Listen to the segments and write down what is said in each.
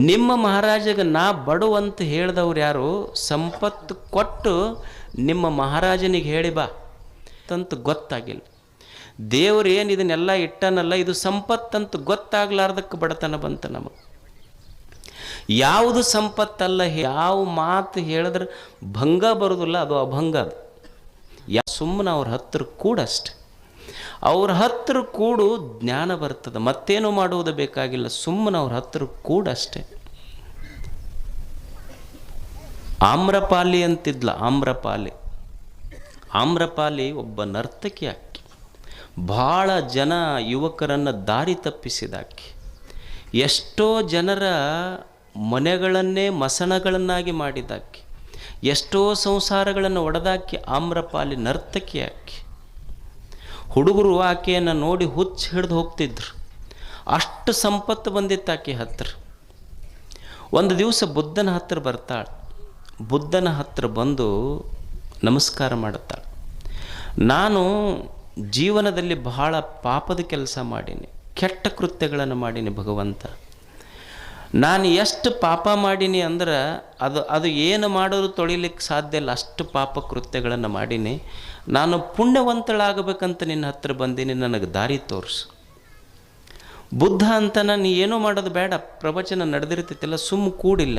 ನಿಮ್ಮ ಮಹಾರಾಜಗೆ ನಾ ಬಡು ಅಂತ ಹೇಳ್ದವ್ರು ಯಾರು? ಸಂಪತ್ತು ಕೊಟ್ಟು ನಿಮ್ಮ ಮಹಾರಾಜನಿಗೆ ಹೇಳಿ ಬಾ. ಅಂತ ಗೊತ್ತಾಗಿಲ್ಲ. ದೇವ್ರು ಏನು ಇದನ್ನೆಲ್ಲ ಇಟ್ಟನಲ್ಲ, ಇದು ಸಂಪತ್ತಂತ ಗೊತ್ತಾಗ್ಲಾರ್ದಕ್ಕೆ ಬಡತನ ಬಂತು ನಮಗೆ. ಯಾವುದು ಸಂಪತ್ತಲ್ಲ, ಯಾವ ಮಾತು ಹೇಳಿದ್ರೆ ಭಂಗ ಬರೋದಿಲ್ಲ, ಅದು ಅಭಂಗ ಅದು. ಯಾ ಸುಮ್ಮನೆ ಅವ್ರ ಹತ್ರ ಕೂಡಷ್ಟೆ. ಅವ್ರ ಹತ್ರ ಕೂಡು ಜ್ಞಾನ ಬರ್ತದೆ. ಮತ್ತೇನು ಮಾಡುವುದು ಬೇಕಾಗಿಲ್ಲ. ಸುಮ್ಮನೆ ಅವ್ರ ಹತ್ರ ಕೂಡಷ್ಟೆ. ಆಮ್ರಪಾಲಿ ಅಂತಿದ್ಲ. ಆಮ್ರಪಾಲಿ. ಆಮ್ರಪಾಲಿ ಒಬ್ಬ ನರ್ತಕಿ ಆಕಿ. ಭಾಳ ಜನ ಯುವಕರನ್ನು ದಾರಿ ತಪ್ಪಿಸಿದಾಕಿ ಎಷ್ಟೋ ಜನರ ಮನೆಗಳನ್ನೇ ಮಸಣಗಳನ್ನಾಗಿ ಮಾಡಿದಾಕಿ ಎಷ್ಟೋ ಸಂಸಾರಗಳನ್ನು ಒಡೆದಾಕಿ ಆಮ್ರಪಾಲಿ ನರ್ತಕಿ ಆಕಿ. ಹುಡುಗರು ಆಕೆಯನ್ನು ನೋಡಿ ಹುಚ್ಚು ಹಿಡಿದು ಹೋಗ್ತಿದ್ರು. ಅಷ್ಟು ಸಂಪತ್ತು ಬಂದಿತ್ತು ಆಕೆ ಹತ್ರ. ಒಂದು ದಿವಸ ಬುದ್ಧನ ಹತ್ರ ಬರ್ತಾಳೆ. ಬುದ್ಧನ ಹತ್ರ ಬಂದು ನಮಸ್ಕಾರ ಮಾಡುತ್ತಾಳೆ. ನಾನು ಜೀವನದಲ್ಲಿ ಬಹಳ ಪಾಪದ ಕೆಲಸ ಮಾಡೀನಿ, ಕೆಟ್ಟ ಕೃತ್ಯಗಳನ್ನು ಮಾಡೀನಿ ಭಗವಂತ. ನಾನು ಎಷ್ಟು ಪಾಪ ಮಾಡೀನಿ ಅಂದ್ರೆ ಅದು ಅದು ಏನು ಮಾಡೋರು ತೊಳಿಲಿಕ್ಕೆ ಸಾಧ್ಯ ಇಲ್ಲ. ಅಷ್ಟು ಪಾಪ ಕೃತ್ಯಗಳನ್ನು ಮಾಡೀನಿ. ನಾನು ಪುಣ್ಯವಂತಳಾಗಬೇಕಂತ ನಿನ್ನ ಹತ್ರ ಬಂದೀನಿ. ನನಗೆ ದಾರಿ ತೋರಿಸು. ಬುದ್ಧ ಅಂತ ನೀ ಏನೂ ಮಾಡೋದು ಬೇಡ. ಪ್ರವಚನ ನಡೆದಿರ್ತೈತಿಲ್ಲ ಸುಮ್ಮ ಕೂಡಿಲ್ಲ.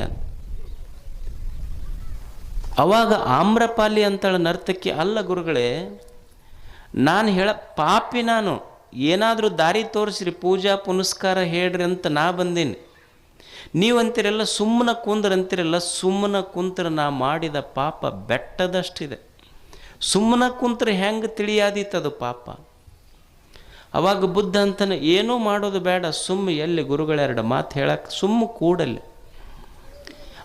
ಅವಾಗ ಆಮ್ರಪಾಲಿ ಅಂತಳ ನರ್ತಕಿ, ಅಲ್ಲ ಗುರುಗಳೇ, ನಾನು ಹೇಳ, ಪಾಪಿ ನಾನು. ಏನಾದರೂ ದಾರಿ ತೋರಿಸ್ರಿ, ಪೂಜಾ ಪುನಸ್ಕಾರ ಹೇಳ್ರಿ ಅಂತ ನಾ ಬಂದೀನಿ. ನೀವಂತೀರಲ್ಲ ಸುಮ್ಮನೆ ಕುಂದ್ರಂತಿರಲ್ಲ ಸುಮ್ಮನೆ ಕುಂತ್ರ ನಾ ಮಾಡಿದ ಪಾಪ ಬೆಟ್ಟದಷ್ಟಿದೆ. ಸುಮ್ಮನೆ ಕುಂತ್ರೆ ಹೆಂಗೆ ತಿಳಿಯಾದೀತದು ಪಾಪ. ಅವಾಗ ಬುದ್ಧ ಅಂತಾನೆ, ಏನೂ ಮಾಡೋದು ಬೇಡ, ಸುಮ್ಮ ಎಲ್ಲಿ ಗುರುಗಳೆರಡು ಮಾತು ಹೇಳಕ್ಕೆ ಸುಮ್ಮ ಕೂಡಲ್ಲಿ.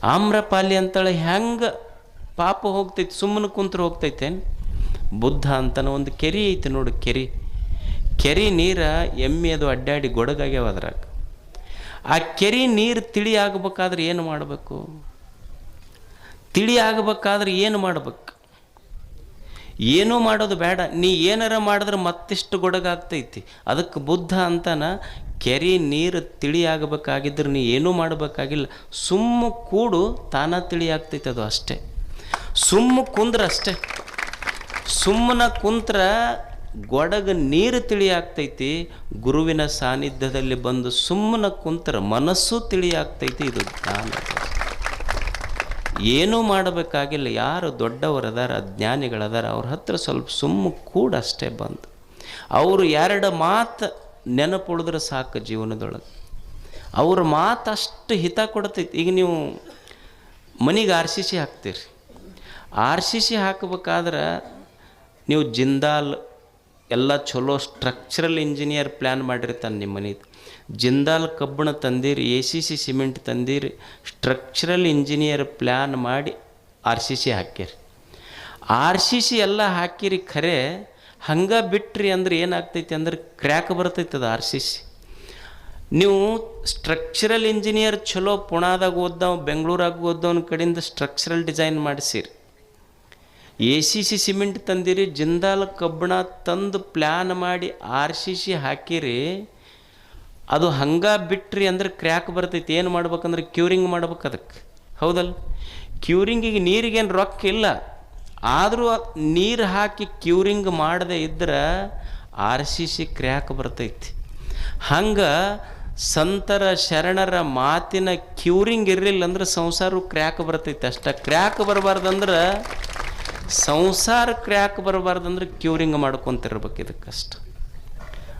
ಆಮ್ರಪಾಲಿ ಅಂತೇಳಿ ಹೆಂಗೆ ಪಾಪ ಹೋಗ್ತೈತಿ, ಸುಮ್ಮನೆ ಕುಂತ್ರ ಹೋಗ್ತೈತೇನು? ಬುದ್ಧ ಅಂತನ ಒಂದು ಕೆರೆ ಐತೆ ನೋಡು, ಕೆರೆ. ಕೆರೆ ನೀರ ಎಮ್ಮೆ ಅದು ಅಡ್ಡಾಡಿ ಗೊಡಗಾಗ್ಯಾವ ಅದ್ರಾಗ. ಆ ಕೆರೆ ನೀರು ತಿಳಿ ಆಗಬೇಕಾದ್ರೆ ಏನು ಮಾಡಬೇಕು? ತಿಳಿ ಆಗಬೇಕಾದ್ರೆ ಏನು ಮಾಡಬೇಕು? ಏನೂ ಮಾಡೋದು ಬೇಡ. ನೀ ಏನಾರ ಮಾಡಿದ್ರೆ ಮತ್ತಿಷ್ಟು ಗೊಡಗಾಗ್ತೈತಿ. ಅದಕ್ಕೆ ಬುದ್ಧ ಅಂತನ, ಕೆರೆ ನೀರು ತಿಳಿ ಆಗಬೇಕಾಗಿದ್ರೆ ನೀ ಏನೂ ಮಾಡಬೇಕಾಗಿಲ್ಲ. ಸುಮ್ಮ ಕೂಡು, ತಾನ ತಿಳಿ ಆಗ್ತೈತೆ ಅದು ಅಷ್ಟೇ. ಸುಮ್ಮ ಕುಂದ್ರೆ ಅಷ್ಟೇ. ಸುಮ್ಮನ ಕುಂತ್ರ ಗೊಡಗ ನೀರು ತಿಳಿಯಾಗ್ತೈತಿ, ಗುರುವಿನ ಸಾನ್ನಿಧ್ಯದಲ್ಲಿ ಬಂದು ಸುಮ್ಮನ ಕುಂತರ ಮನಸ್ಸು ತಿಳಿಯಾಗ್ತೈತಿ, ಇದು ಜ್ಞಾನ. ಏನೂ ಮಾಡಬೇಕಾಗಿಲ್ಲ, ಯಾರು ದೊಡ್ಡವರದಾರ ಜ್ಞಾನಿಗಳದಾರ ಅವ್ರ ಹತ್ರ ಸ್ವಲ್ಪ ಸುಮ್ಮ ಕೂಡ ಅಷ್ಟೇ ಬಂದು. ಅವರು ಎರಡು ಮಾತು ನೆನಪುಳಿದ್ರೆ ಸಾಕು ಜೀವನದೊಳಗೆ. ಅವ್ರ ಮಾತು ಅಷ್ಟು ಹಿತ ಕೊಡ್ತೈತಿ. ಈಗ ನೀವು ಮನೆಗೆ ಆರ್ ಸಿ ಸಿ ಹಾಕ್ತೀರಿ. ಆರ್ ಸಿ ಸಿ ಹಾಕಬೇಕಾದ್ರೆ ನೀವು ಜಿಂದಾಲ್ ಎಲ್ಲ ಚಲೋ ಸ್ಟ್ರಕ್ಚರಲ್ ಇಂಜಿನಿಯರ್ ಪ್ಲ್ಯಾನ್ ಮಾಡಿರ್ತಾನೆ ನಿಮ್ಮ ಮನೆದು. ಜಿಂದಾಲ್ ಕಬ್ಬಣ ತಂದಿರಿ ಎ ಸಿ ಸಿ ಸಿಮೆಂಟ್ ತಂದಿರಿ ಸ್ಟ್ರಕ್ಚರಲ್ ಇಂಜಿನಿಯರ್ ಪ್ಲ್ಯಾನ್ ಮಾಡಿ ಆರ್ ಸಿ ಸಿ ಹಾಕಿರಿ ಆರ್ ಸಿ ಸಿ ಎಲ್ಲ ಹಾಕಿರಿ ಖರೆ, ಹಂಗೆ ಬಿಟ್ರಿ ಅಂದ್ರೆ ಏನಾಗ್ತೈತಿ ಅಂದ್ರೆ ಕ್ರ್ಯಾಕ್ ಬರ್ತೈತದ ಆರ್ ಸಿ ಸಿ ನೀವು ಸ್ಟ್ರಕ್ಚರಲ್ ಇಂಜಿನಿಯರ್ ಚಲೋ ಪುಣಾದಾಗ ಓದ್ದವ್, ಬೆಂಗಳೂರಾಗ ಓದ್ದವನ ಕಡೆಯಿಂದ ಸ್ಟ್ರಕ್ಚರಲ್ ಡಿಸೈನ್ ಮಾಡಿಸಿರಿ. ಎ ಸಿ ಸಿ ಸಿಮೆಂಟ್ ತಂದಿರಿ, ಜಿಂದಾಲ್ ಕಬ್ಬಣ ತಂದು ಪ್ಲ್ಯಾನ್ ಮಾಡಿ ಆರ್ ಸಿ ಸಿ ಹಾಕಿರಿ. ಅದು ಹಂಗೆ ಬಿಟ್ರಿ ಅಂದ್ರೆ ಕ್ರ್ಯಾಕ್ ಬರ್ತೈತಿ. ಏನು ಮಾಡ್ಬೇಕಂದ್ರೆ ಕ್ಯೂರಿಂಗ್ ಮಾಡ್ಬೇಕು ಅದಕ್ಕೆ ಹೌದಲ್ಲ ಕ್ಯೂರಿಂಗಿಗೆ ನೀರಿಗೇನು ರೊಕ್ಕ ಇಲ್ಲ. ಆದರೂ ನೀರು ಹಾಕಿ ಕ್ಯೂರಿಂಗ್ ಮಾಡದೇ ಇದ್ರೆ ಆರ್ ಸಿ ಸಿ ಕ್ರ್ಯಾಕ್ ಬರ್ತೈತಿ. ಹಂಗೆ ಸಂತರ ಶರಣರ ಮಾತಿನ ಕ್ಯೂರಿಂಗ್ ಇರಲಿಲ್ಲ ಅಂದ್ರೆ ಸಂಸಾರ ಕ್ರ್ಯಾಕ್ ಬರ್ತೈತಿ ಅಷ್ಟ. ಕ್ರ್ಯಾಕ್ ಬರಬಾರ್ದಂದ್ರೆ ಸಂಸಾರ ಕ್ರ್ಯಾಕ್ ಬರಬಾರ್ದಂದ್ರೆ ಕ್ಯೂರಿಂಗ್ ಮಾಡ್ಕೊತಿರ್ಬೇಕು ಇದಕ್ಕಷ್ಟ.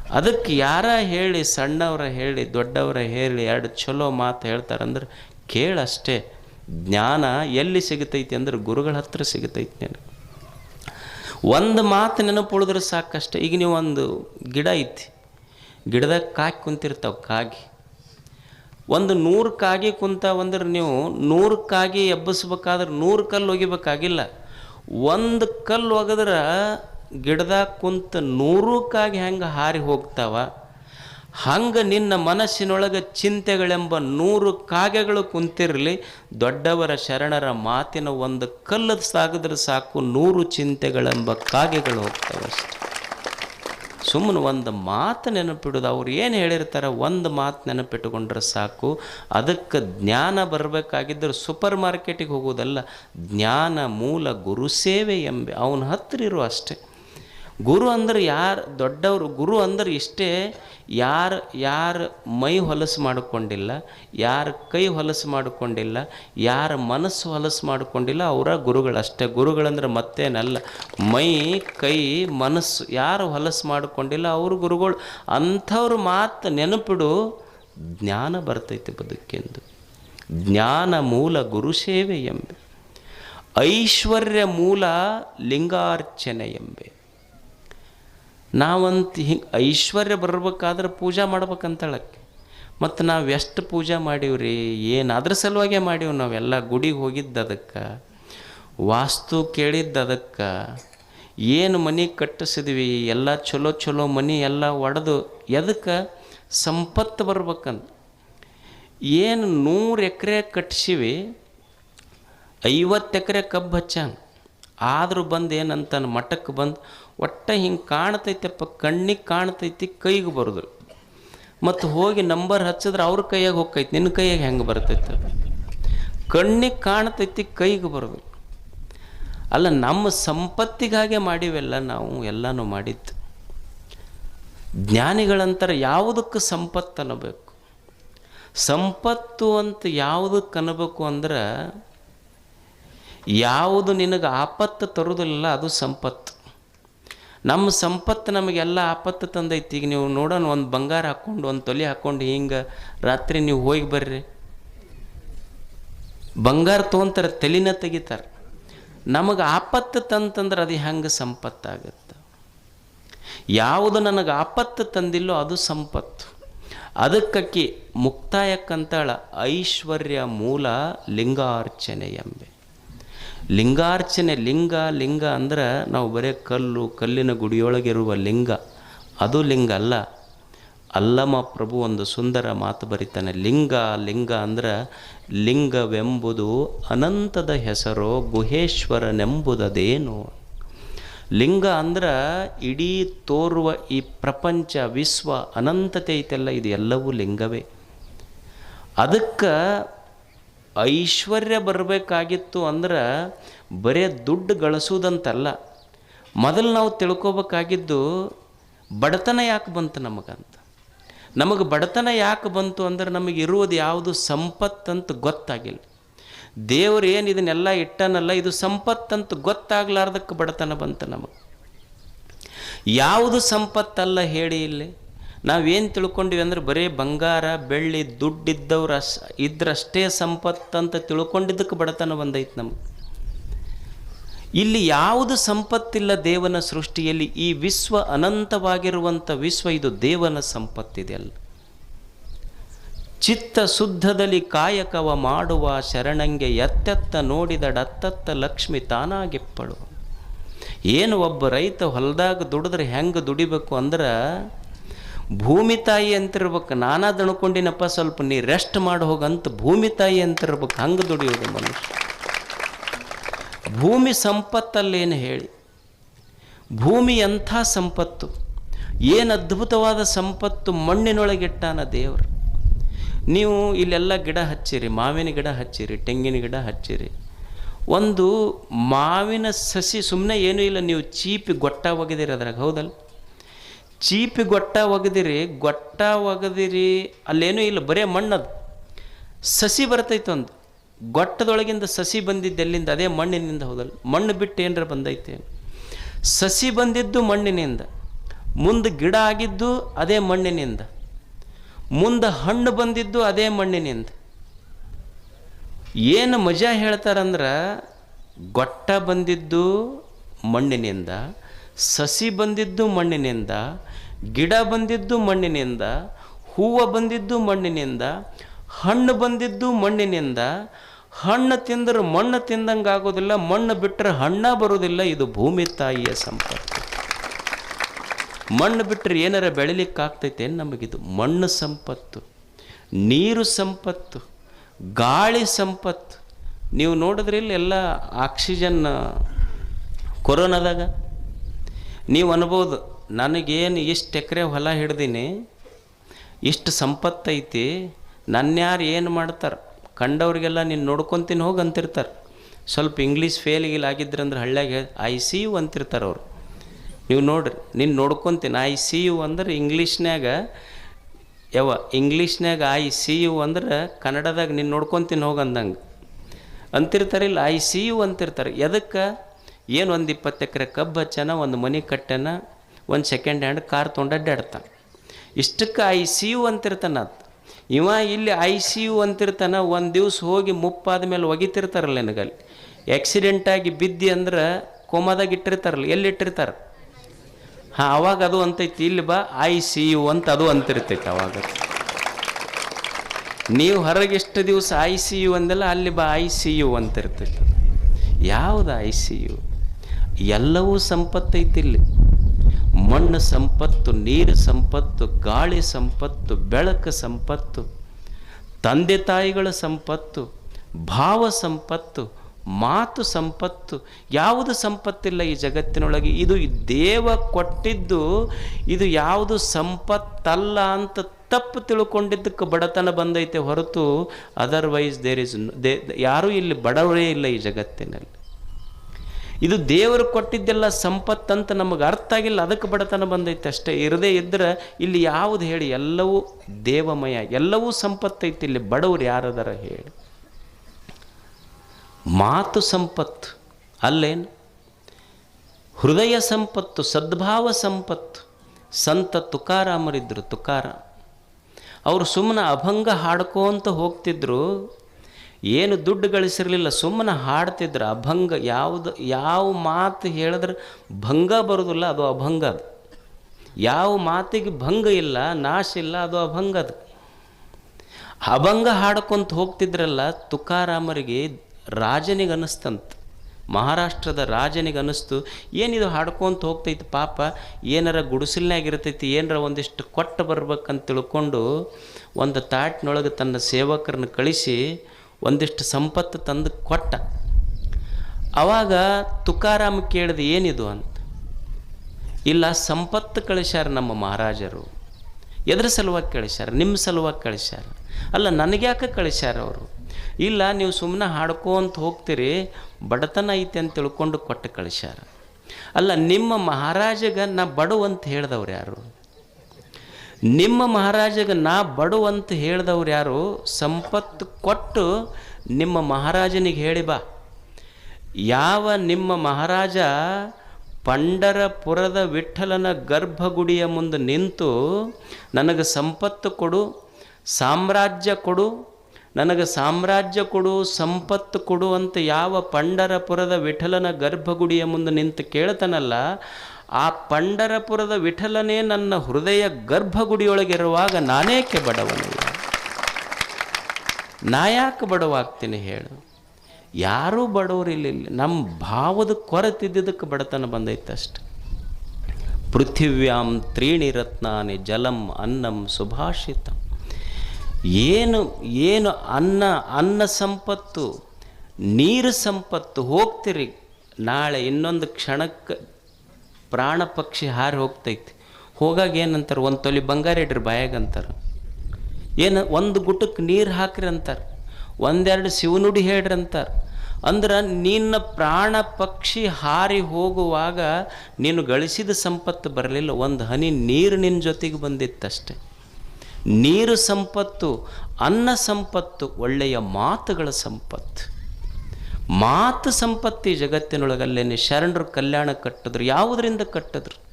ಅದಕ್ಕೆ ಯಾರ ಹೇಳಿ ಸಣ್ಣವರ ಹೇಳಿ ದೊಡ್ಡವರ ಹೇಳಿ ಎರಡು ಚಲೋ ಮಾತು ಹೇಳ್ತಾರಂದ್ರೆ ಕೇಳಷ್ಟೇ ಜ್ಞಾನ ಎಲ್ಲಿ ಸಿಗತೈತಿ ಅಂದ್ರೆ ಗುರುಗಳ ಹತ್ರ ಸಿಗತೈತಿ ನನಗೆ. ಒಂದು ಮಾತು ನೆನಪು ಉಳಿದ್ರೆ ಸಾಕಷ್ಟೇ. ಈಗ ನೀವು ಒಂದು ಗಿಡ ಐತಿ. ಗಿಡದಾಗ ಕಾಕಿ ಕುಂತಿರ್ತಾವೆ ಕಾಗಿ. ಒಂದು ನೂರು ಕಾಗಿ ಕುಂತಾವಂದ್ರೆ ನೀವು ನೂರು ಕಾಗಿ ಎಬ್ಬಿಸ್ಬೇಕಾದ್ರೆ ನೂರು ಕಲ್ಲು ಒಗಿಬೇಕಾಗಿಲ್ಲ. ಒಂದು ಕಲ್ಲು ಒಗದ್ರೆ ಗಿಡದಾಗ ಕುಂತ ನೂರು ಕಾಗಿ ಹೆಂಗೆ ಹಾರಿ ಹೋಗ್ತಾವ? ಹಂಗೆ ನಿನ್ನ ಮನಸ್ಸಿನೊಳಗೆ ಚಿಂತೆಗಳೆಂಬ ನೂರು ಕಾಗೆಗಳು ಕುಂತಿರಲಿ, ದೊಡ್ಡವರ ಶರಣರ ಮಾತಿನ ಒಂದು ಕಲ್ಲದ ಸಾಗಿದ್ರೆ ಸಾಕು ನೂರು ಚಿಂತೆಗಳೆಂಬ ಕಾಗೆಗಳು ಹೋಗ್ತಾವಷ್ಟೆ ಸುಮ್ಮನೆ ಒಂದು ಮಾತು ನೆನಪಿಡೋದು. ಅವ್ರು ಏನು ಹೇಳಿರ್ತಾರೆ ಒಂದು ಮಾತು ನೆನಪಿಟ್ಟುಕೊಂಡ್ರೆ ಸಾಕು. ಅದಕ್ಕೆ ಜ್ಞಾನ ಬರಬೇಕಾಗಿದ್ದರೆ ಸೂಪರ್ ಮಾರ್ಕೆಟಿಗೆ ಹೋಗೋದಲ್ಲ ಜ್ಞಾನ ಮೂಲ ಗುರು ಸೇವೆ ಎಂಬೆ. ಅವನ ಹತ್ತಿರ ಇರು ಅಷ್ಟೇ. ಗುರು ಅಂದ್ರೆ ಯಾರು ದೊಡ್ಡವರು, ಗುರು ಅಂದ್ರೆ ಇಷ್ಟೇ ಯಾರು ಯಾರು ಮೈ ಹೊಲಸು ಮಾಡಿಕೊಂಡಿಲ್ಲ, ಯಾರ ಕೈ ಹೊಲಸು ಮಾಡಿಕೊಂಡಿಲ್ಲ, ಯಾರ ಮನಸ್ಸು ಹೊಲಸು ಮಾಡಿಕೊಂಡಿಲ್ಲ, ಅವರ ಗುರುಗಳಷ್ಟೇ ಗುರುಗಳಂದ್ರೆ ಮತ್ತೇನಲ್ಲ, ಮೈ, ಕೈ, ಮನಸ್ಸು, ಯಾರು ಹೊಲಸು ಮಾಡಿಕೊಂಡಿಲ್ಲ, ಅವ್ರ ಗುರುಗಳು, ಅಂಥವ್ರು ಮಾತು ನೆನಪಿಡು, ಜ್ಞಾನ ಬರ್ತೈತೆ ಬದುಕೆಂದು. ಜ್ಞಾನ ಮೂಲ ಗುರು ಸೇವೆ ಎಂಬೆ. ಐಶ್ವರ್ಯ ಮೂಲ ಲಿಂಗಾರ್ಚನೆ ಎಂಬೆ. ನಾವಂತ ಹಿಂಗೆ ಐಶ್ವರ್ಯ ಬರ್ಬೇಕಾದ್ರೆ ಪೂಜೆ ಮಾಡ್ಬೇಕಂತಳಕ್ಕೆ. ಮತ್ತು ನಾವು ಎಷ್ಟು ಪೂಜೆ ಮಾಡೀವ್ರಿ ಏನು ಅದ್ರ ಸಲುವಾಗೇ ಮಾಡೀವಿ ನಾವೆಲ್ಲ ಗುಡಿಗೆ ಹೋಗಿದ್ದು ಅದಕ್ಕೆ, ವಾಸ್ತು ಕೇಳಿದ್ದು ಅದಕ್ಕೆ, ಏನು ಮನೆ ಕಟ್ಟಿಸಿದ್ವಿ, ಎಲ್ಲ ಚಲೋ ಚಲೋ ಮನೆ ಎಲ್ಲ ಒಡೆದು, ಎದಕ್ಕೆ ಸಂಪತ್ತು ಬರ್ಬೇಕಂತ ಏನು ನೂರು ಎಕರೆ ಕಟ್ಸಿವಿ, ಐವತ್ತು ಎಕರೆ ಕಬ್ಬು ಹಚ್ಚಂಗ ಆದರೂ ಬಂದು ಏನಂತಾನ ಮಠಕ್ಕೆ ಬಂದು ಒಟ್ಟ ಹಿಂಗೆ ಕಾಣ್ತೈತಪ್ಪ, ಕಣ್ಣಿಗೆ ಕಾಣ್ತೈತಿ, ಕೈಗೆ ಬರೋದು. ಮತ್ತು ಹೋಗಿ ನಂಬರ್ ಹಚ್ಚಿದ್ರೆ ಅವ್ರ ಕೈಯಾಗೆ ಹೋಗ್ತೈತಿ ನಿನ್ನ ಕೈಯಾಗೆ ಹೆಂಗೆ ಬರ್ತೈತೆ? ಕಣ್ಣಿಗೆ ಕಾಣ್ತೈತಿ, ಕೈಗೆ ಬರೋದು. ಅಲ್ಲ, ನಮ್ಮ ಸಂಪತ್ತಿಗಾಗೆ ಮಾಡಿವೆಲ್ಲ ನಾವು ಎಲ್ಲನೂ ಮಾಡಿದ್ದು. ಜ್ಞಾನಿಗಳಂತಾರೆ ಯಾವುದಕ್ಕೆ ಸಂಪತ್ತು ಅನ್ನಬೇಕು ಸಂಪತ್ತು ಅಂತ ಯಾವುದಕ್ಕೆ ಅನ್ನಬೇಕು ಅಂದ್ರೆ ಯಾವುದು ನಿನಗೆ ಆಪತ್ತು ತರುವುದಿಲ್ಲ, ಅದು ಸಂಪತ್ತು. ನಮ್ಮ ಸಂಪತ್ತು ನಮಗೆಲ್ಲ ಆಪತ್ತು ತಂದೈತಿ. ಈಗ ನೀವು ನೋಡೋಣ, ಒಂದು ಬಂಗಾರ ಹಾಕ್ಕೊಂಡು, ಒಂದು ತೊಲೆ ಹಾಕ್ಕೊಂಡು ಹಿಂಗೆ ರಾತ್ರಿ ನೀವು ಹೋಗಿ ಬರ್ರಿ. ಬಂಗಾರ ತೊಗೊಂತಾರೆ, ತಲೆನ ತೆಗಿತಾರೆ. ನಮಗೆ ಆಪತ್ತು ತಂತಂದ್ರೆ ಅದು ಹೆಂಗೆ ಸಂಪತ್ತಾಗುತ್ತೆ? ಯಾವುದು ನನಗೆ ಆಪತ್ತು ತಂದಿಲ್ಲೋ ಅದು ಸಂಪತ್ತು. ಅದಕ್ಕಕ್ಕಿ ಮುಕ್ತಾಯಕ್ಕಂತಾಳ ಐಶ್ವರ್ಯ ಮೂಲ ಲಿಂಗಾರ್ಚನೆ ಎಂಬೆ. ಲಿಂಗಾರ್ಚನೆ, ಲಿಂಗ ಲಿಂಗ ಅಂದ್ರೆ ನಾವು ಬರೀ ಕಲ್ಲು, ಕಲ್ಲಿನ ಗುಡಿಯೊಳಗಿರುವ ಲಿಂಗ. ಅದು ಲಿಂಗ ಅಲ್ಲ. ಅಲ್ಲಮ ಪ್ರಭು ಒಂದು ಸುಂದರ ಮಾತು ಬರೀತಾನೆ. ಲಿಂಗ ಲಿಂಗ ಅಂದ್ರೆ ಲಿಂಗವೆಂಬುದು ಅನಂತದ ಹೆಸರು, ಗುಹೇಶ್ವರನೆಂಬುದದೇನು? ಲಿಂಗ ಅಂದ್ರೆ ಇಡೀ ತೋರುವ ಈ ಪ್ರಪಂಚ, ವಿಶ್ವ, ಅನಂತತೆ ಐತೆಲ್ಲ, ಇದು ಎಲ್ಲವೂ ಲಿಂಗವೇ. ಅದಕ್ಕೆ ಐಶ್ವರ್ಯ ಬರಬೇಕಾಗಿತ್ತು ಅಂದ್ರೆ ಬರೇ ದುಡ್ಡು ಗಳಿಸೋದಂತಲ್ಲ ಮೊದಲು ನಾವು ತಿಳ್ಕೊಬೇಕಾಗಿದ್ದು ಬಡತನ ಯಾಕೆ ಬಂತು ನಮಗಂತ? ನಮಗೆ ಬಡತನ ಯಾಕೆ ಬಂತು ಅಂದ್ರೆ ನಮಗೆ ಇರುವುದು ಯಾವುದು ಸಂಪತ್ತಂತ ಗೊತ್ತಾಗಿಲ್ಲ. ದೇವರು ಏನು ಇದನ್ನೆಲ್ಲ ಇಟ್ಟನಲ್ಲ, ಇದು ಸಂಪತ್ತಂತ ಗೊತ್ತಾಗ್ಲಾರ್ದಕ್ಕೆ ಬಡತನ ಬಂತು ನಮಗೆ. ಯಾವುದು ಸಂಪತ್ತಲ್ಲ ಹೇಳಿ ಇಲ್ಲಿ? ನಾವೇನು ತಿಳ್ಕೊಂಡಿವಿ ಅಂದ್ರೆ ಬರೀ ಬಂಗಾರ, ಬೆಳ್ಳಿ, ದುಡ್ಡಿದ್ದವ್ರು ಅಸ್ ಇದ್ರಷ್ಟೇ ಸಂಪತ್ತಂತ ತಿಳ್ಕೊಂಡಿದ್ದಕ್ಕೆ ಬಡತನ ಬಂದೈತೆ ನಮಗೆ. ಇಲ್ಲಿ ಯಾವುದು ಸಂಪತ್ತಿಲ್ಲ ದೇವನ ಸೃಷ್ಟಿಯಲ್ಲಿ, ಈ ವಿಶ್ವ ಅನಂತವಾಗಿರುವಂಥ ವಿಶ್ವ ಇದು ದೇವನ ಸಂಪತ್ತಿದೆಯಲ್ಲ. ಚಿತ್ತ ಶುದ್ಧದಲ್ಲಿ ಕಾಯಕವ ಮಾಡುವ ಶರಣಂಗೆ ಎತ್ತೆತ್ತ ನೋಡಿದಡತ್ತತ್ತ ಲಕ್ಷ್ಮಿ ತಾನಾಗಿಪ್ಪಳು ಏನು ಒಬ್ಬ ರೈತ ಹೊಲದಾಗ ದುಡಿದ್ರೆ ಹೆಂಗೆ ದುಡಿಬೇಕು ಅಂದ್ರೆ ಭೂಮಿ ತಾಯಿ ಅಂತಿರ್ಬೇಕು, ನಾನಾ ದಣ್ಕೊಂಡಿನಪ್ಪ ಸ್ವಲ್ಪ ನೀ ರೆಸ್ಟ್ ಮಾಡಿ ಹೋಗಂತ ಭೂಮಿ ತಾಯಿ ಅಂತಿರ್ಬೇಕು, ಹಂಗೆ ದುಡಿಯೋದು ಮನುಷ್ಯ. ಭೂಮಿ ಸಂಪತ್ತಲ್ಲೇನು ಹೇಳಿ? ಭೂಮಿ ಎಂಥ ಸಂಪತ್ತು? ಏನು ಅದ್ಭುತವಾದ ಸಂಪತ್ತು ಮಣ್ಣಿನೊಳಗಿಟ್ಟಾನ ದೇವರು? ನೀವು ಇಲ್ಲೆಲ್ಲ ಗಿಡ ಹಚ್ಚಿರಿ, ಮಾವಿನ ಗಿಡ ಹಚ್ಚಿರಿ, ತೆಂಗಿನ ಗಿಡ ಹಚ್ಚಿರಿ. ಒಂದು ಮಾವಿನ ಸಸಿ ಸುಮ್ಮನೆ ಏನೂ ಇಲ್ಲ, ನೀವು ಚೀಪಿ ಗೊಟ್ಟ ಒಗೆದಿರಿ ಅದ್ರಾಗ, ಹೌದಲ್ಲ? ಚೀಪಿ ಗೊಟ್ಟ ಒಗೆದಿರಿ, ಗೊಟ್ಟ ಒಗದಿರಿ, ಅಲ್ಲೇನೂ ಇಲ್ಲ, ಬರೇ ಮಣ್ಣದು. ಸಸಿ ಬರ್ತೈತೆ ಒಂದು. ಗೊಟ್ಟದೊಳಗಿಂದ ಸಸಿ ಬಂದಿದ್ದು ಎಲ್ಲಿಂದ? ಅದೇ ಮಣ್ಣಿನಿಂದ ಹೌದಲ್ಲ. ಮಣ್ಣು ಬಿಟ್ಟು ಏನರ ಬಂದೈತೆ? ಸಸಿ ಬಂದಿದ್ದು ಮಣ್ಣಿನಿಂದ. ಮುಂದೆ ಗಿಡ ಆಗಿದ್ದು ಅದೇ ಮಣ್ಣಿನಿಂದ. ಮುಂದೆ ಹಣ್ಣು ಬಂದಿದ್ದು ಅದೇ ಮಣ್ಣಿನಿಂದ. ಏನು ಮಜಾ ಹೇಳ್ತಾರಂದ್ರೆ, ಗೊಟ್ಟ ಬಂದಿದ್ದು ಮಣ್ಣಿನಿಂದ, ಸಸಿ ಬಂದಿದ್ದು ಮಣ್ಣಿನಿಂದ ಗಿಡ ಬಂದಿದ್ದು ಮಣ್ಣಿನಿಂದ, ಹೂವು ಬಂದಿದ್ದು ಮಣ್ಣಿನಿಂದ, ಹಣ್ಣು ಬಂದಿದ್ದು ಮಣ್ಣಿನಿಂದ, ಹಣ್ಣು ತಿಂದ್ರೆ ಮಣ್ಣು ತಿಂದಂಗೆ ಆಗೋದಿಲ್ಲ ಮಣ್ಣು ಬಿಟ್ಟರೆ ಹಣ್ಣ ಬರೋದಿಲ್ಲ ಇದು ಭೂಮಿ ತಾಯಿಯ ಸಂಪತ್ತು. ಮಣ್ಣು ಬಿಟ್ಟರೆ ಏನಾರ ಬೆಳಿಲಿಕ್ಕೆ ಆಗ್ತೈತೆ ನಮಗಿದು ಮಣ್ಣು ಸಂಪತ್ತು, ನೀರು ಸಂಪತ್ತು, ಗಾಳಿ ಸಂಪತ್ತು. ನೀವು ನೋಡಿದ್ರೆ ಇಲ್ಲಿ ಎಲ್ಲ ಆಕ್ಸಿಜನ್ ಕೊರೋನಾದಾಗ ನೀವು ಅನ್ಬೋದು. ನನಗೇನು ಇಷ್ಟು ಎಕರೆ ಹೊಲ ಹಿಡ್ದೀನಿ, ಇಷ್ಟು ಸಂಪತ್ತೈತಿ ನನ್ಯಾರು ಏನು ಮಾಡ್ತಾರೆ? ಕಂಡವ್ರಿಗೆಲ್ಲ ನೀನು ನೋಡ್ಕೊತೀನಿ ಹೋಗಿ ಅಂತಿರ್ತಾರೆ. ಸ್ವಲ್ಪ ಇಂಗ್ಲೀಷ್ ಫೇಲ್ ಗೀಲ್ ಆಗಿದ್ರಂದ್ರೆ ಹಳ್ಳ್ಯಾಗ ಐ ಸಿ ಯು ಅಂತಿರ್ತಾರೆ ಅವರು. ನೀವು ನೋಡ್ರಿ, ನೀನು ನೋಡ್ಕೊತೀನಿ ಐ ಸಿ ಯು ಅಂದ್ರೆ ಇಂಗ್ಲೀಷ್ನ್ಯಾಗ ಯಾವ ಇಂಗ್ಲೀಷ್ನ್ಯಾಗ ಐ ಸಿ ಯು ಅಂದ್ರೆ ಕನ್ನಡದಾಗ ನೀನು ನೋಡ್ಕೊತೀನಿ ಹೋಗಂದಂಗೆ ಅಂತಿರ್ತಾರಿಲ್ಲ ಐ ಸಿ ಯು ಅಂತಿರ್ತಾರೆ. ಎದಕ್ಕೆ ಏನು ಒಂದು ಇಪ್ಪತ್ತು ಎಕರೆ ಕಬ್ಬು ಹಚ್ಚನ, ಒಂದು ಮನೆ ಕಟ್ಟನ ಒಂದು ಸೆಕೆಂಡ್ ಹ್ಯಾಂಡ್ ಕಾರ್ ತೊಗೊಂಡು ಅಡ್ಡಾಡ್ತಾನೆ. ಇಷ್ಟಕ್ಕೆ ಐ ಸಿ ಯು ಅಂತಿರ್ತಾನೆ ಅದು. ಇವ ಇಲ್ಲಿ ಐ ಸಿ ಯು ಅಂತಿರ್ತಾನೆ, ಒಂದು ದಿವ್ಸ ಹೋಗಿ ಮುಪ್ಪಾದ ಮೇಲೆ ಒಗಿತಿರ್ತಾರಲ್ಲ ನನಗಲ್ಲಿ. ಆಕ್ಸಿಡೆಂಟ್ ಆಗಿ ಬಿದ್ದಿ ಅಂದ್ರೆ ಕೋಮಾದಾಗ ಇಟ್ಟಿರ್ತಾರಲ್ಲ, ಎಲ್ಲಿ ಇಟ್ಟಿರ್ತಾರೆ? ಹಾಂ, ಅವಾಗ ಅದು ಅಂತೈತಿ, ಇಲ್ಲಿ ಬಾ ಐ ಸಿ ಯು ಅಂತ ಅದು ಅಂತಿರ್ತೈತಿ ಅವಾಗ. ನೀವು ಹೊರಗೆ ಎಷ್ಟು ದಿವಸ ಐ ಸಿ ಯು ಅಂದಲ್ಲ, ಅಲ್ಲಿ ಬಾ ಐ ಸಿ ಯು ಅಂತಿರ್ತೈತಿ ಯಾವುದು ಐ ಸಿ ಯು ಎಲ್ಲವೂ ಸಂಪತ್ತೈತಿ ಇಲ್ಲಿ. ಮಣ್ಣು ಸಂಪತ್ತು, ನೀರು ಸಂಪತ್ತು, ಗಾಳಿ ಸಂಪತ್ತು, ಬೆಳಕು ಸಂಪತ್ತು, ತಂದೆ ತಾಯಿಗಳ ಸಂಪತ್ತು, ಭಾವ ಸಂಪತ್ತು, ಮಾತು ಸಂಪತ್ತು, ಯಾವುದು ಸಂಪತ್ತಿಲ್ಲ ಈ ಜಗತ್ತಿನೊಳಗೆ. ಇದು ದೇವ ಕೊಟ್ಟಿದ್ದು, ಇದು ಯಾವುದು ಸಂಪತ್ತಲ್ಲ ಅಂತ ತಪ್ಪು ತಿಳ್ಕೊಂಡಿದ್ದಕ್ಕೆ ಬಡತನ ಬಂದೈತೆ ಹೊರತು ಅದರ್ವೈಸ್ ದೇರ್ ಇಸ್ ದೇ ಯಾರೂ ಇಲ್ಲಿ ಬಡವರೇ ಇಲ್ಲ ಈ ಜಗತ್ತಿನಲ್ಲಿ. ಇದು ದೇವರು ಕೊಟ್ಟಿದ್ದೆಲ್ಲ ಸಂಪತ್ತಂತ ನಮಗೆ ಅರ್ಥ ಆಗಿಲ್ಲ, ಅದಕ್ಕೆ ಬಡತನ ಬಂದೈತೆ ಅಷ್ಟೇ. ಇರದೇ ಇದ್ದರೆ ಇಲ್ಲಿ ಯಾವುದು ಹೇಳಿ, ಎಲ್ಲವೂ ದೇವಮಯ, ಎಲ್ಲವೂ ಸಂಪತ್ತೈತಿ ಇಲ್ಲಿ. ಬಡವರು ಯಾರದಾರ ಹೇಳಿ. ಮಾತು ಸಂಪತ್ತು ಅಲ್ಲೇನು? ಹೃದಯ ಸಂಪತ್ತು, ಸದ್ಭಾವ ಸಂಪತ್ತು. ಸಂತ ತುಕಾರಾಮರಿದ್ದರು ತುಕಾರ. ಅವರು ಸುಮ್ಮನೆ ಅಭಂಗ ಹಾಡ್ಕೋತ ಹೋಗ್ತಿದ್ರು ಏನು ದುಡ್ಡು ಗಳಿಸಿರಲಿಲ್ಲ, ಸುಮ್ಮನೆ ಹಾಡ್ತಿದ್ರು, ಅಭಂಗ ಯಾವುದು, ಯಾವ ಮಾತು ಹೇಳಿದ್ರೆ ಭಂಗ ಬರೋದಿಲ್ಲ, ಅದು ಅಭಂಗ ಅದು. ಯಾವ ಮಾತಿಗೆ ಭಂಗ ಇಲ್ಲ, ನಾಶ ಇಲ್ಲ, ಅದು ಅಭಂಗ ಅದು. ಅಭಂಗ ಹಾಡ್ಕೊಂತ ಹೋಗ್ತಿದ್ರಲ್ಲ, ತುಕಾರಾಮರಿಗೆ ರಾಜನಿಗೆ ಅನ್ನಿಸ್ತಂತ ಮಹಾರಾಷ್ಟ್ರದ ರಾಜನಿಗೆ ಅನ್ನಿಸ್ತು ಏನಿದು ಹಾಡ್ಕೊಂತ ಹೋಗ್ತೈತಿ ಪಾಪ, ಏನಾರ ಗುಡಿಸಿಲ್ನಾಗಿರ್ತೈತಿ ಏನಾರ ಒಂದಿಷ್ಟು ಕೊಟ್ಟು ಬರ್ಬೇಕಂತ ತಿಳ್ಕೊಂಡು, ಒಂದು ತಾಟ್ನೊಳಗೆ ತನ್ನ ಸೇವಕರನ್ನ ಕಳಿಸಿ ಒಂದಿಷ್ಟು ಸಂಪತ್ತು ತಂದು ಕೊಟ್ಟ. ಅವಾಗ ತುಕಾರಾಮ್ ಕೇಳಿದ, ಏನಿದು ಅಂತ. ಇಲ್ಲ, ಸಂಪತ್ತು ಕಳಿಸ್ಯಾರ ನಮ್ಮ ಮಹಾರಾಜರು. ಎದ್ರ ಸಲುವಾಗಿ ಕಳಿಸ್ಯಾರ? ನಿಮ್ಮ ಸಲುವಾಗಿ ಕಳಿಸ್ಯಾರ? ಅಲ್ಲ, ನನಗ್ಯಾಕೆ ಕಳಿಸ್ಯಾರ ಅವರು? ಇಲ್ಲ, ನೀವು ಸುಮ್ಮನೆ ಹಾಡ್ಕೊಂತ ಹೋಗ್ತೀರಿ, ಬಡತನ ಐತೆ ಅಂತ ತಿಳ್ಕೊಂಡು ಕೊಟ್ಟು ಕಳಿಸ್ಯಾರ. ಅಲ್ಲ, ನಿಮ್ಮ ಮಹಾರಾಜಗ ನಾ ಬಡವಂತ ಹೇಳ್ದವ್ರು ಯಾರು? ನಿಮ್ಮ ಮಹಾರಾಜಗೆ ನಾ ಬಡು ಅಂತ ಹೇಳಿದವ್ರು ಯಾರು? ಸಂಪತ್ತು ಕೊಟ್ಟು ನಿಮ್ಮ ಮಹಾರಾಜನಿಗೆ ಹೇಳಿ ಬಾ. ಯಾವ ನಿಮ್ಮ ಮಹಾರಾಜ ಪಂಡರಪುರದ ವಿಠಲನ ಗರ್ಭಗುಡಿಯ ಮುಂದೆ ನಿಂತು ನನಗೆ ಸಂಪತ್ತು ಕೊಡು, ಸಾಮ್ರಾಜ್ಯ ಕೊಡು, ನನಗೆ ಸಾಮ್ರಾಜ್ಯ ಕೊಡು, ಸಂಪತ್ತು ಕೊಡು ಅಂತ ಯಾವ ಪಂಡರಪುರದ ವಿಠಲನ ಗರ್ಭಗುಡಿಯ ಮುಂದೆ ನಿಂತು ಕೇಳ್ತಾನಲ್ಲ ಆ ಪಂಡರಪುರದ ವಿಠಲನೇ ನನ್ನ ಹೃದಯ ಗರ್ಭಗುಡಿಯೊಳಗಿರುವಾಗ ನಾನೇಕೆ ಬಡವನು ನಾ ಯಾಕೆ ಬಡವಾಗ್ತೀನಿ ಹೇಳು. ಯಾರೂ ಬಡವರಿಲ್ಲ ನಮ್ಮ ಭಾವದ ಕೊರತಿದ್ದಿದ್ದಕ್ಕೆ ಬಡತನ ಬಂದೈತಷ್ಟೆ ಪೃಥಿವ್ಯಾಂ ತ್ರೀಣಿ ರತ್ನಾನಿ ಜಲಂ ಅನ್ನಂ ಸುಭಾಷಿತಂ. ಏನು ಏನು ಅನ್ನ ಅನ್ನ ಸಂಪತ್ತು, ನೀರು ಸಂಪತ್ತು ಹೋಗ್ತಿರಿ. ನಾಳೆ ಇನ್ನೊಂದು ಕ್ಷಣಕ್ಕೆ ಪ್ರಾಣ ಪಕ್ಷಿ ಹಾರಿ ಹೋಗ್ತೈತಿ. ಹೋಗಾಗ ಏನಂತಾರೆ, ಒಂದು ತೊಲಿ ಬಂಗಾರ ಇಡ್ರಿ ಬಾಯಾಗಂತಾರೆ ಏನು ಒಂದು ಗುಟಕ್ಕೆ ನೀರು ಹಾಕ್ರಿ ಅಂತಾರೆ. ಒಂದೆರಡು ಶಿವನುಡಿ ಹೇಳ್ರಿ ಅಂತಾರೆ. ಅಂದ್ರೆ ನಿನ್ನ ಪ್ರಾಣ ಪಕ್ಷಿ ಹಾರಿ ಹೋಗುವಾಗ ನೀನು ಗಳಿಸಿದ ಸಂಪತ್ತು ಬರಲಿಲ್ಲ. ಒಂದು ಹನಿ ನೀರು ನಿನ್ನ ಜೊತೆಗೆ ಬಂದಿತ್ತಷ್ಟೆ. ನೀರು ಸಂಪತ್ತು, ಅನ್ನ ಸಂಪತ್ತು, ಒಳ್ಳೆಯ ಮಾತುಗಳ ಸಂಪತ್ತು. ಮಾತು ಸಂಪತ್ತಿ ಜಗತ್ತಿನೊಳಗಲ್ಲೇನೆ ಶರಣರು ಕಲ್ಯಾಣ ಕಟ್ಟಿದ್ರು. ಯಾವುದರಿಂದ ಕಟ್ಟಿದ್ರು?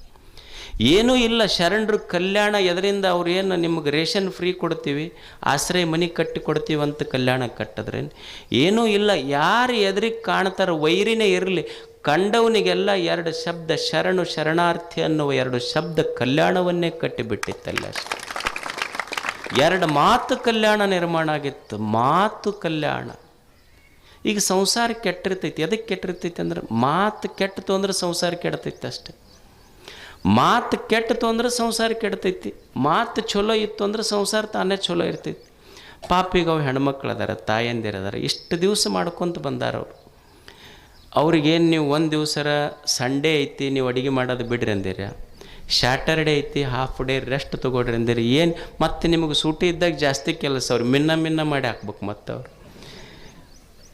ಏನೂ ಇಲ್ಲ, ಶರಣರು ಕಲ್ಯಾಣ ಎದರಿಂದ ಅವ್ರೇನು ನಿಮ್ಗೆ ರೇಷನ್ ಫ್ರೀ ಕೊಡ್ತೀವಿ, ಆಶ್ರಯ ಮನೆ ಕಟ್ಟಿ ಕೊಡ್ತೀವಿ ಅಂತ ಕಲ್ಯಾಣ ಕಟ್ಟಿದ್ರೇನು ಏನೂ ಇಲ್ಲ. ಯಾರು ಎದುರಿಗೆ ಕಾಣ್ತಾರೋ ವೈರಿನೇ ಇರಲಿ. ಕಂಡವನಿಗೆಲ್ಲ ಎರಡು ಶಬ್ದ ಶರಣು ಶರಣಾರ್ಥಿ ಅನ್ನುವ ಎರಡು ಶಬ್ದ ಕಲ್ಯಾಣವನ್ನೇ ಕಟ್ಟಿಬಿಟ್ಟಿತ್ತಲ್ಲ ಎರಡು ಮಾತು ಕಲ್ಯಾಣ ನಿರ್ಮಾಣ ಆಗಿತ್ತು. ಮಾತು ಕಲ್ಯಾಣ. ಈಗ ಸಂಸಾರ ಕೆಟ್ಟಿರ್ತೈತಿ. ಅದಕ್ಕೆ ಕೆಟ್ಟಿರ್ತೈತಿ ಅಂದ್ರೆ ಮಾತು ಕೆಟ್ಟತು ಅಂದ್ರೆ ಸಂಸಾರ ಕೆಡ್ತೈತಿ ಅಷ್ಟೆ. ಮಾತು ಕೆಟ್ಟತು ಅಂದ್ರೆ ಸಂಸಾರ ಕೆಡ್ತೈತಿ. ಮಾತು ಚಲೋ ಇತ್ತು ಅಂದ್ರೆ ಸಂಸಾರ ತಾನೇ ಚಲೋ ಇರ್ತೈತಿ. ಪಾಪಿಗೆ ಅವು ಹೆಣ್ಮಕ್ಳು ಅದಾರ, ತಾಯಂದಿರು ಅದಾರ, ಇಷ್ಟು ದಿವಸ ಮಾಡ್ಕೊತ ಬಂದಾರ ಅವರು. ಅವ್ರಿಗೇನು ನೀವು ಒಂದು ದಿವಸರ ಸಂಡೇ ಐತಿ, ನೀವು ಅಡುಗೆ ಮಾಡೋದು ಬಿಡ್ರಿ ಅಂದಿರ. ಸ್ಯಾಟರ್ಡೇ ಐತಿ, ಹಾಫ್ ಡೇ ರೆಸ್ಟ್ ತೊಗೊಡ್ರಿ ಅಂದಿರಿ. ಏನು ಮತ್ತೆ ನಿಮಗೆ ಸೂಟಿ ಇದ್ದಾಗ ಜಾಸ್ತಿ ಕೆಲಸ ಅವ್ರು. ಮಿನ್ನ ಮಿನ್ನ ಮಾಡಿ ಹಾಕ್ಬೇಕು ಮತ್ತೆ ಅವ್ರು.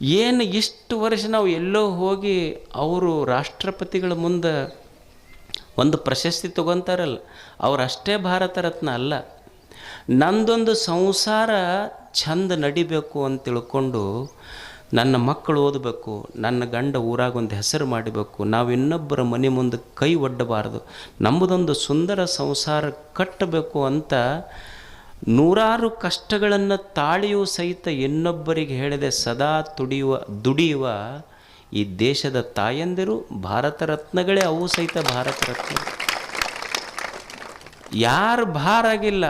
ಏನು ಇಷ್ಟು ವರ್ಷ ನಾವು ಎಲ್ಲೋ ಹೋಗಿ ಅವರು ರಾಷ್ಟ್ರಪತಿಗಳ ಮುಂದೆ ಒಂದು ಪ್ರಶಸ್ತಿ ತಗೊತಾರಲ್ಲ ಅವರಷ್ಟೇ ಭಾರತ ರತ್ನ ಅಲ್ಲ. ನಂದೊಂದು ಸಂಸಾರ ಚಂದ ನಡಿಬೇಕು ಅಂತ ತಿಳ್ಕೊಂಡು ನನ್ನ ಮಕ್ಕಳು ಓದಬೇಕು, ನನ್ನ ಗಂಡ ಊರಾಗೊಂದು ಹೆಸರು ಮಾಡಬೇಕು, ನಾವು ಇನ್ನೊಬ್ಬರ ಮನೆ ಮುಂದೆ ಕೈ ಒಡ್ಡಬಾರ್ದು ನಮ್ಮದೊಂದು ಸುಂದರ ಸಂಸಾರ ಕಟ್ಟಬೇಕು ಅಂತ ನೂರಾರು ಕಷ್ಟಗಳನ್ನು ತಾಳಿಯೂ ಸಹಿತ ಇನ್ನೊಬ್ಬರಿಗೆ ಹೇಳದೆ ಸದಾ ತುಡಿಯುವ, ದುಡಿಯುವ ಈ ದೇಶದ ತಾಯಂದಿರು, ಭಾರತ ರತ್ನಗಳೇ, ಅವು ಸಹಿತ ಭಾರತ ರತ್ನ. ಯಾರು ಭಾರ ಆಗಿಲ್ಲ,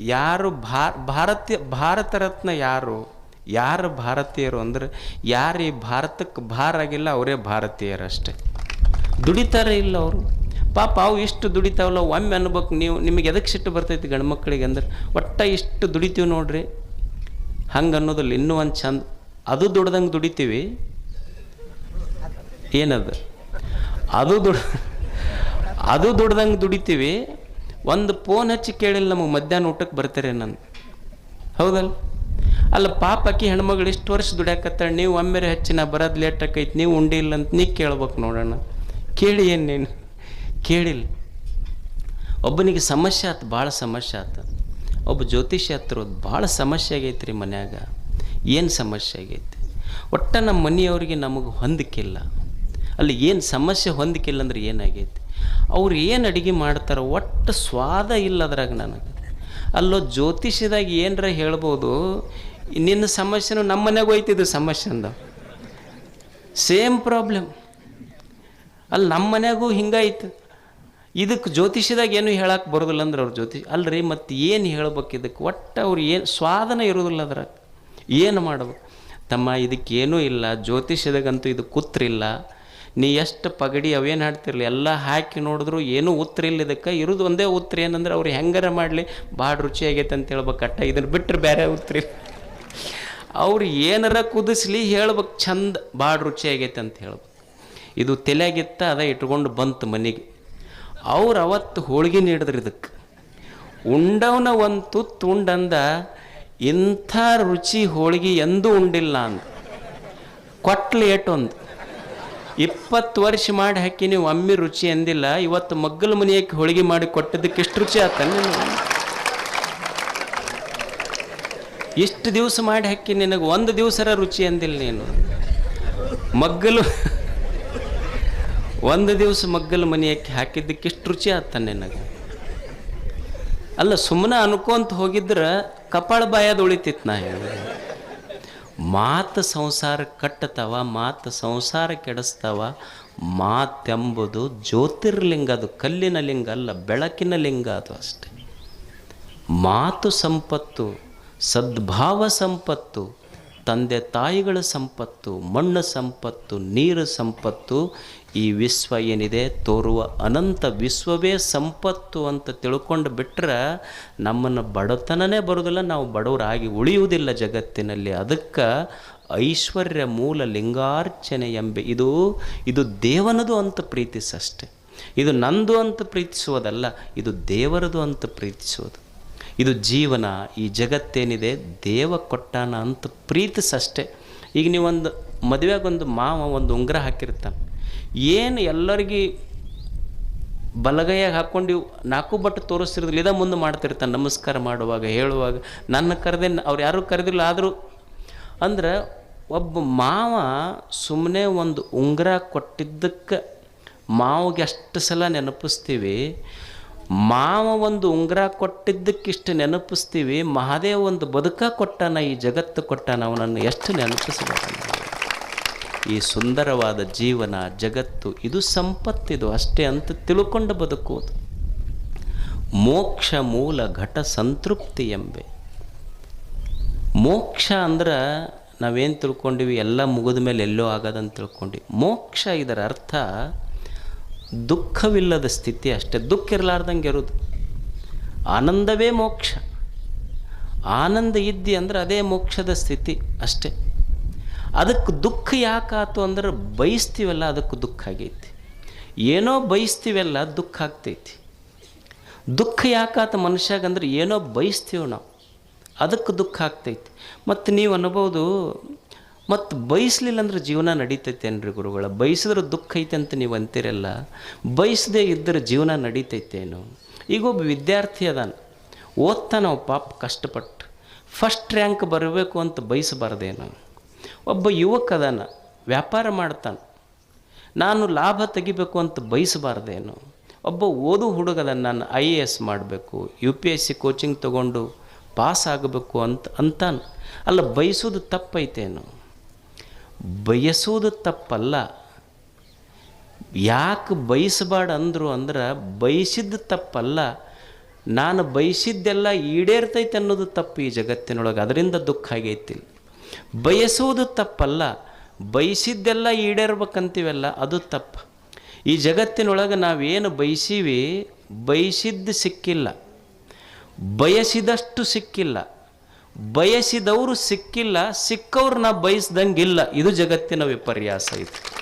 ಯಾರು ಭಾರ, ಭಾರತೀಯ, ಭಾರತ ರತ್ನ ಯಾರು ಯಾರು ಭಾರತೀಯರು ಅಂದ್ರೆ ಯಾರು ಈ ಭಾರತಕ್ಕೆ ಭಾರ ಆಗಿಲ್ಲ, ಅವರೇ ಭಾರತೀಯರಷ್ಟೇ. ದುಡಿತಾರೆ ಇಲ್ಲ ಅವರು. ಪಾಪ ಅವು ಇಷ್ಟು ದುಡಿತಾವಲ್ಲ, ಒಮ್ಮೆ ಅನ್ಬೇಕು ನೀವು, ನಿಮಗೆ ಎದಕ್ಕೆ ಸಿಟ್ಟು ಬರ್ತೈತಿ ಗಂಡು ಮಕ್ಕಳಿಗೆ ಅಂದ್ರೆ, ಒಟ್ಟ ಇಷ್ಟು ದುಡಿತೀವಿ ನೋಡ್ರಿ. ಹಂಗೆ ಅನ್ನೋದಿಲ್ಲ, ಇನ್ನೂ ಒಂದು ಚಂದ. ಅದು ದುಡ್ದಂಗೆ ದುಡಿತೀವಿ. ಏನದು? ಅದು ದುಡ್, ಅದು ದುಡ್ದಂಗೆ ದುಡಿತೀವಿ. ಒಂದು ಫೋನ್ ಹಚ್ಚಿ ಕೇಳಿಲ್ಲ ನಮಗೆ ಮಧ್ಯಾಹ್ನ ಊಟಕ್ಕೆ ಬರ್ತಾರೆ ನಾನು ಹೌದಲ್ಲ? ಅಲ್ಲ ಪಾಪ ಆಕಿ ಹೆಣ್ಮಗಳು ಇಷ್ಟು ವರ್ಷ ದುಡ್ಯಾಕತ್ತಾಳೆ, ನೀವು ಒಮ್ಮೆರೆ ಹಚ್ಚಿ ನಾ ಬರೋದು ಲೇಟ್ ಆಕೈತಿ, ನೀವು ಉಂಡಿಲ್ಲ ಅಂತ ನೀ ಕೇಳ್ಬೇಕು ನೋಡೋಣ ಕೇಳಿ ಏನು ನೀನು? ಕೇಳಿಲ್ಲ. ಒಬ್ಬನಿಗೆ ಸಮಸ್ಯೆ ಆತು, ಭಾಳ ಸಮಸ್ಯೆ ಆತ. ಒಬ್ಬ ಜ್ಯೋತಿಷ್ಯ ಹತ್ರ ಭಾಳ ಸಮಸ್ಯೆ ಆಗೈತೆ ರೀ ಮನ್ಯಾಗ. ಏನು ಸಮಸ್ಯೆ ಆಗೈತಿ? ಒಟ್ಟ ನಮ್ಮ ಮನೆಯವ್ರಿಗೆ ನಮಗೆ ಹೊಂದಿಕಿಲ್ಲ. ಅಲ್ಲಿ ಏನು ಸಮಸ್ಯೆ ಹೊಂದಿಕಿಲ್ಲ ಅಂದ್ರೆ ಏನಾಗೈತಿ? ಅವ್ರು ಏನು ಅಡುಗೆ ಮಾಡ್ತಾರೆ ಒಟ್ಟು ಸ್ವಾದ ಇಲ್ಲ ಅದ್ರಾಗ ನನಗೆ. ಅಲ್ಲೋ ಜ್ಯೋತಿಷ್ಯದಾಗ ಏನರ ಹೇಳ್ಬೋದು, ನಿನ್ನ ಸಮಸ್ಯೆನೂ ನಮ್ಮ ಮನೆಗೆ ಹೋಯ್ತಿದ್ದು ಸಮಸ್ಯೆ ಅಂದ ಸೇಮ್ ಪ್ರಾಬ್ಲಮ್. ಅಲ್ಲಿ ನಮ್ಮ ಮನೆಗೂ ಹಿಂಗಾಯ್ತು. ಇದಕ್ಕೆ ಜ್ಯೋತಿಷ್ಯದಾಗ ಏನು ಹೇಳಕ್ಕೆ ಬರೋದಿಲ್ಲ ಅಂದ್ರೆ ಅವ್ರ ಜ್ಯೋತಿಷ್ ಅಲ್ರಿ, ಮತ್ತು ಏನು ಹೇಳ್ಬೇಕು ಇದಕ್ಕೆ ಒಟ್ಟು ಅವ್ರು ಏನು ಸ್ವಾದನ ಇರೋದಿಲ್ಲ ಅದರ ಏನು ಮಾಡ್ಬೇಕು? ತಮ್ಮ ಇದಕ್ಕೇನೂ ಇಲ್ಲ, ಜ್ಯೋತಿಷ್ಯದಾಗಂತೂ ಇದು ಕೂತ್ರಿಲ್ಲ. ನೀ ಎಷ್ಟು ಪಗಡಿ ಅವೇನು ಹಾಡ್ತಿರ್ಲಿ, ಎಲ್ಲ ಹಾಕಿ ನೋಡಿದ್ರು ಏನೂ ಉತ್ತರ ಇಲ್ಲ ಇದಕ್ಕೆ. ಇರೋದು ಒಂದೇ ಉತ್ತರ ಏನಂದ್ರೆ ಅವ್ರು ಹೆಂಗಾರ ಮಾಡಲಿ? ಭಾಳ ರುಚಿ ಆಗೈತೆ ಅಂತ ಹೇಳ್ಬೇಕು ಅಟ್ಟ. ಇದನ್ನು ಬಿಟ್ಟರೆ ಬೇರೆ ಉತ್ತರ ಅವ್ರು ಏನಾರ ಕುದಿಸ್ಲಿ ಹೇಳ್ಬೇಕು ಚಂದ ಭಾಳ ರುಚಿ ಆಗೈತೆ ಅಂತ ಹೇಳ್ಬೇಕು. ಇದು ತಲೆಯಾಗಿತ್ತ ಅದ ಇಟ್ಕೊಂಡು ಬಂತು ಮನೆಗೆ. ಅವ್ರು ಅವತ್ತು ಹೋಳಿಗೆ ನೀಡಿದ್ರು ಇದಕ್ಕೆ ಉಂಡವನ ಒಂದು ತುತ್ತು ಉಂಡಂದ, ಇಂಥ ರುಚಿ ಹೋಳಿಗೆ ಎಂದೂ ಉಂಡಿಲ್ಲ ಅಂದ. ಕೊಟ್ಲು ಏಟೊಂದು ಇಪ್ಪತ್ತು ವರ್ಷ ಮಾಡಿ ಹಾಕಿ ನೀವು ಒಮ್ಮೆ ರುಚಿ ಎಂದಿಲ್ಲ, ಇವತ್ತು ಮಗ್ಗಲ ಮನೆಯಕ್ಕೆ ಹೋಳಿಗೆ ಮಾಡಿ ಕೊಟ್ಟಿದ್ದಕ್ಕೆ ಎಷ್ಟು ರುಚಿ ಆತನ ಇಷ್ಟು ದಿವಸ ಮಾಡಿ ಹಾಕಿ ನಿನಗೆ ಒಂದು ದಿವಸರ ರುಚಿ ಅಂದಿಲ್ಲ ನೀನು. ಮಗ್ಗಲು ಒಂದು ದಿವಸ ಮಗ್ಗಲ ಮನೆಯಕ್ಕೆ ಹಾಕಿದ್ದಕ್ಕೆ ಎಷ್ಟು ರುಚಿ ಆತ ನಿನಗೆ? ಅಲ್ಲ ಸುಮ್ಮನೆ ಅನ್ಕೊಂತ ಹೋಗಿದ್ರೆ ಕಪಾಳ ಬಾಯದ ಉಳಿತಿತ್ತು ನಾ ಹೇಳಿದೆ. ಮಾತು ಸಂಸಾರ ಕಟ್ಟತವ, ಮಾತು ಸಂಸಾರ ಕೆಡಿಸ್ತಾವ, ಮಾತೆಂಬುದು ಜ್ಯೋತಿರ್ಲಿಂಗ, ಅದು ಕಲ್ಲಿನ ಲಿಂಗ ಅಲ್ಲ, ಬೆಳಕಿನ ಲಿಂಗ ಅದು ಅಷ್ಟೆ. ಮಾತು ಸಂಪತ್ತು, ಸದ್ಭಾವ ಸಂಪತ್ತು, ತಂದೆ ತಾಯಿಗಳ ಸಂಪತ್ತು, ಮಣ್ಣು ಸಂಪತ್ತು, ನೀರು ಸಂಪತ್ತು ಈ ವಿಶ್ವ ಏನಿದೆ ತೋರುವ ಅನಂತ ವಿಶ್ವವೇ ಸಂಪತ್ತು ಅಂತ ತಿಳ್ಕೊಂಡು ಬಿಟ್ಟರೆ ನಮ್ಮನ್ನು ಬಡತನನೇ ಬರೋದಿಲ್ಲ, ನಾವು ಬಡವರಾಗಿ ಉಳಿಯುವುದಿಲ್ಲ ಜಗತ್ತಿನಲ್ಲಿ. ಅದಕ್ಕೆ ಐಶ್ವರ್ಯ ಮೂಲ ಲಿಂಗಾರ್ಚನೆ ಎಂಬೆ ಇದು ಇದು ದೇವನದು ಅಂತ ಪ್ರೀತಿಸಷ್ಟೆ. ಇದು ನಂದು ಅಂತ ಪ್ರೀತಿಸುವುದಲ್ಲ, ಇದು ದೇವರದು ಅಂತ ಪ್ರೀತಿಸುವುದು. ಇದು ಜೀವನ, ಈ ಜಗತ್ತೇನಿದೆ ದೇವ ಕೊಟ್ಟಾನ ಅಂತ ಪ್ರೀತಿಸಷ್ಟೆ. ಈಗ ನೀವೊಂದು ಮದುವೆಗೊಂದು ಮಾವ ಒಂದು ಉಂಗುರ ಹಾಕಿರ್ತಾನೆ. ಏನು ಎಲ್ಲರಿಗೆ ಬಲಗೈಯಾಗಿ ಹಾಕ್ಕೊಂಡು ನಾಲ್ಕು ಬಟ್ಟು ತೋರಿಸ್ತಿರೋದಿಲ್ಲ. ಇದ ಮುಂದೆ ಮಾಡ್ತಿರ್ತಾನೆ, ನಮಸ್ಕಾರ ಮಾಡುವಾಗ, ಹೇಳುವಾಗ. ನನ್ನ ಕರೆದೆ, ಅವ್ರು ಯಾರೂ ಕರೆದಿಲ್ಲ, ಆದರೂ ಅಂದ್ರೆ ಒಬ್ಬ ಮಾವ ಸುಮ್ಮನೆ ಒಂದು ಉಂಗುರ ಕೊಟ್ಟಿದ್ದಕ್ಕೆ ಮಾವಿಗೆ ಅಷ್ಟು ಸಲ ನೆನಪಿಸ್ತೀವಿ. ಮಾವ ಒಂದು ಉಂಗುರ ಕೊಟ್ಟಿದ್ದಕ್ಕಿಷ್ಟು ನೆನಪಿಸ್ತೀವಿ. ಮಹಾದೇವ ಒಂದು ಬದುಕ ಕೊಟ್ಟಾನ, ಈ ಜಗತ್ತು ಕೊಟ್ಟಾನ, ಅವನನ್ನು ಎಷ್ಟು ನೆನಪಿಸಬೇಕು ಈ ಸುಂದರವಾದ ಜೀವನ, ಜಗತ್ತು, ಇದು ಸಂಪತ್ತಿದು ಅಷ್ಟೇ ಅಂತ ತಿಳ್ಕೊಂಡು ಬದುಕುವುದು. ಮೋಕ್ಷ ಮೂಲ ಘಟ ಸಂತೃಪ್ತಿ ಎಂಬೆ. ಮೋಕ್ಷ ಅಂದ್ರೆ ನಾವೇನು ತಿಳ್ಕೊಂಡಿವಿ? ಎಲ್ಲ ಮುಗಿದ ಮೇಲೆ ಎಲ್ಲೋ ಆಗೋದಂತ ತಿಳ್ಕೊಂಡಿವಿ ಮೋಕ್ಷ ಇದರ ಅರ್ಥ ದುಃಖವಿಲ್ಲದ ಸ್ಥಿತಿ ಅಷ್ಟೇ. ದುಃಖ ಇರಲಾರ್ದಂಗೆ ಇರೋದು. ಆನಂದವೇ ಮೋಕ್ಷ. ಆನಂದ ಇದ್ದಿ ಅಂದ್ರೆ ಅದೇ ಮೋಕ್ಷದ ಸ್ಥಿತಿ ಅಷ್ಟೇ. ಅದಕ್ಕೆ ದುಃಖ ಯಾಕಾತು ಅಂದ್ರೆ ಬಯಸ್ತೀವಲ್ಲ, ಅದಕ್ಕೆ ದುಃಖ ಆಗೈತಿ. ಏನೋ ಬಯಸ್ತೀವಲ್ಲ, ದುಃಖ ಆಗ್ತೈತಿ. ದುಃಖ ಯಾಕಾತ ಮನುಷ್ಯಾಗಂದ್ರೆ ಏನೋ ಬಯಸ್ತೀವಿ ನಾವು, ಅದಕ್ಕೆ ದುಃಖ ಆಗ್ತೈತಿ. ಮತ್ತು ನೀವು ಅನ್ಬೋದು ಮತ್ತು ಬಯಸಲಿಲ್ಲ ಅಂದ್ರೆ ಜೀವನ ರೀ ಗುರುಗಳ? ಬಯಸಿದ್ರೆ ದುಃಖ ಐತೆ ಅಂತ ನೀವು ಅಂತೀರಲ್ಲ, ಬಯಸದೇ ಇದ್ದರೆ ಜೀವನ ನಡೀತೈತೇನು ಈಗ ಒಬ್ಬ ವಿದ್ಯಾರ್ಥಿ ಅದಾನ, ಓದ್ತಾನೆ ಪಾಪ ಕಷ್ಟಪಟ್ಟು ಫಸ್ಟ್ ರ್ಯಾಂಕ್ ಬರಬೇಕು ಅಂತ ಬಯಸಬಾರ್ದೇನು? ಒಬ್ಬ ಯುವಕ ಅದಾನ, ವ್ಯಾಪಾರ ಮಾಡ್ತಾನೆ. ನಾನು ಲಾಭ ತೆಗಿಬೇಕು ಅಂತ ಬಯಸಬಾರ್ದೇನು? ಒಬ್ಬ ಓದು ಹುಡುಗದ ನಾನು ಐ ಎ ಎಸ್ ಮಾಡಬೇಕು, U P S C coaching ತೊಗೊಂಡು ಪಾಸ್ ಆಗಬೇಕು ಅಂತ ಅಂತಾನೆ. ಅಲ್ಲ ಬಯಸೋದು ತಪ್ಪೈತೇನು? ಬಯಸೋದು ತಪ್ಪಲ್ಲ. ಯಾಕೆ ಬಯಸಬಾರ್ದು ಅಂದರು ಅಂದ್ರೆ, ಬಯಸಿದ್ದು ತಪ್ಪಲ್ಲ. ನಾನು ಬಯಸಿದ್ದೆಲ್ಲ ಈಡೇರ್ತೈತೆ ಅನ್ನೋದು ತಪ್ಪು ಈ ಜಗತ್ತಿನೊಳಗೆ. ಅದರಿಂದ ದುಃಖ ಆಗೈತಿ ಬಯಸುವುದು ತಪ್ಪಲ್ಲ, ಬಯಸಿದ್ದೆಲ್ಲ ಈಡೇರ್ಬೇಕಂತೀವಲ್ಲ, ಅದು ತಪ್ಪು. ಈ ಜಗತ್ತಿನೊಳಗೆ ನಾವೇನು ಬಯಸೀವಿ, ಬಯಸಿದ್ದು ಸಿಕ್ಕಿಲ್ಲ. ಬಯಸಿದಷ್ಟು ಸಿಕ್ಕಿಲ್ಲ. ಬಯಸಿದವರು ಸಿಕ್ಕಿಲ್ಲ ಸಿಕ್ಕವ್ರು ನಾ ಬಯಸ್ದಂಗಿಲ್ಲ. ಇದು ಜಗತ್ತಿನ ವಿಪರ್ಯಾಸ ಇದು.